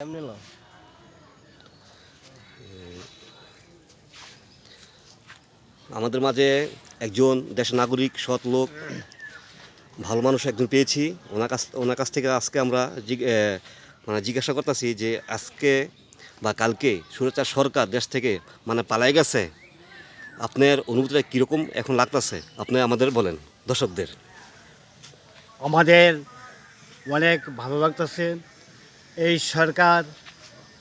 কেমনে লো আমাদের মাঝে একজন দেশের নাগরিক সৎ লোক ভালো মানুষ একজন পেয়েছি। ওনার কাছ ওনার কাছ থেকে আজকে আমরা মানে জিজ্ঞাসা করতেছি যে আজকে বা কালকে সুরচার সরকার দেশ থেকে মানে পালাই গেছে। আপনার অনুভূতিটা কীরকম এখন লাগতেছে? আপনি আমাদের বলেন দর্শকদের। আমাদের অনেক ভালো লাগতেছে। এই সরকার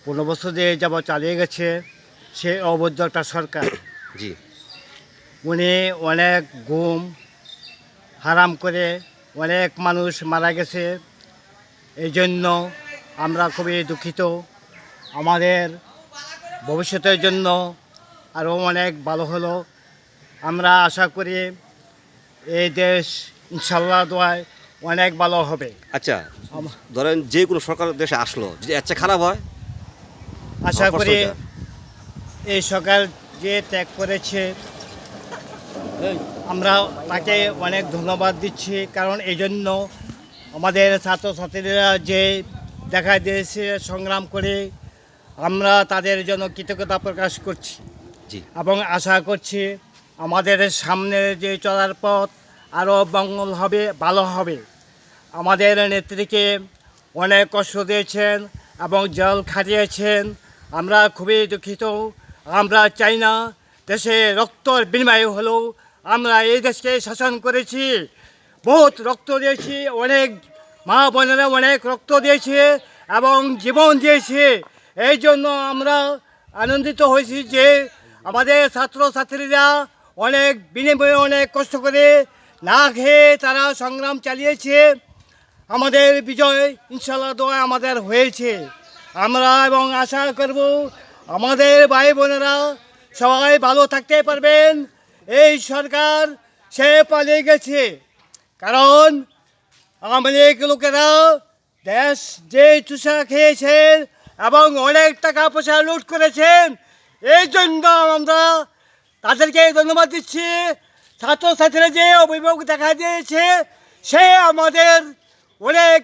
পনেরো বছর দিয়ে যাব চালিয়ে গেছে সে অবৈধ একটা সরকার। জি। উনি অনেক গুম হারাম করে অনেক মানুষ মারা গেছে। এই জন্য আমরা খুবই দুঃখিত। আমাদের ভবিষ্যতের জন্য আরও অনেক ভালো হলো। আমরা আশা করি এই দেশ ইনশাল্লাহ দোয়ায় অনেক ভালো হবে। আচ্ছা ধরেন যে কোনো সরকার দেশে আসলো যদি আচ্ছা খারাপ হয়? আশা করি এই সরকার যে ত্যাগ করেছে আমরা তাকে অনেক ধন্যবাদ দিচ্ছি কারণ এই জন্য আমাদের ছাত্রছাত্রীরা যে দেখা দিয়েছে সংগ্রাম করে আমরা তাদের জন্য কৃতজ্ঞতা প্রকাশ করছি। এবং আশা করছি আমাদের সামনে যে চলার পথ আরও মঙ্গল হবে ভালো হবে। আমাদের নেত্রীকে অনেক কষ্ট দিয়েছেন এবং জল খাটিয়েছেন। আমরা খুবই দুঃখিত। আমরা চাই না দেশে রক্তর বিনিময় হলেও আমরা এই দেশকে শাসন করেছি। বহুত রক্ত দিয়েছি, অনেক মা বোনেরা অনেক রক্ত দিয়েছে এবং জীবন দিয়েছে। এই জন্য আমরা আনন্দিত হয়েছি যে আমাদের ছাত্রছাত্রীরা অনেক বিনিময়ে অনেক কষ্ট করে না খেয়ে তারা সংগ্রাম চালিয়েছে। আমাদের বিজয় ইনশাল্লাহ দোয়া আমাদের হয়েছে। আমরা এবং আশা করব আমাদের ভাই বোনেরা সবাই ভালো থাকতে পারবেন। এই সরকার সে পালিয়ে গেছে। কারণ আমাদের লোকেরা দেশ যে চুষা খেয়েছেন এবং অনেক টাকা পয়সা লুট করেছেন, এই জন্য আমরা তাদেরকে ধন্যবাদ দিচ্ছি। ছাত্রছাত্রীরা যে অভিভাবক দেখা দিয়েছে, সে আমাদের অনেক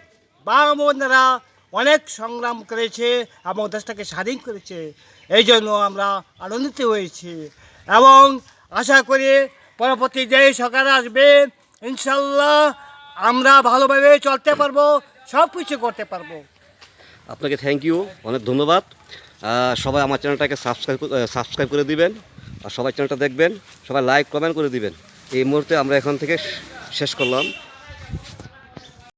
বোনেরা অনেক সংগ্রাম করেছে এবং দেশটাকে স্বাধীন করেছে। এই জন্য আমরা আনন্দিত হয়েছি এবং আশা করি পরবর্তী যে সরকার আসবে ইনশাল্লাহ আমরা ভালোভাবে চলতে পারব, সব কিছু করতে পারব। আপনাকে থ্যাংক ইউ অনেক ধন্যবাদ। সবাই আমার চ্যানেলটাকে সাবস্ক্রাইব সাবস্ক্রাইব করে দিবেন আর সবাই চ্যানেলটা দেখবেন, সবাই লাইক কমেন্ট করে দিবেন। এই মুহূর্তে আমরা এখান থেকে শেষ করলাম।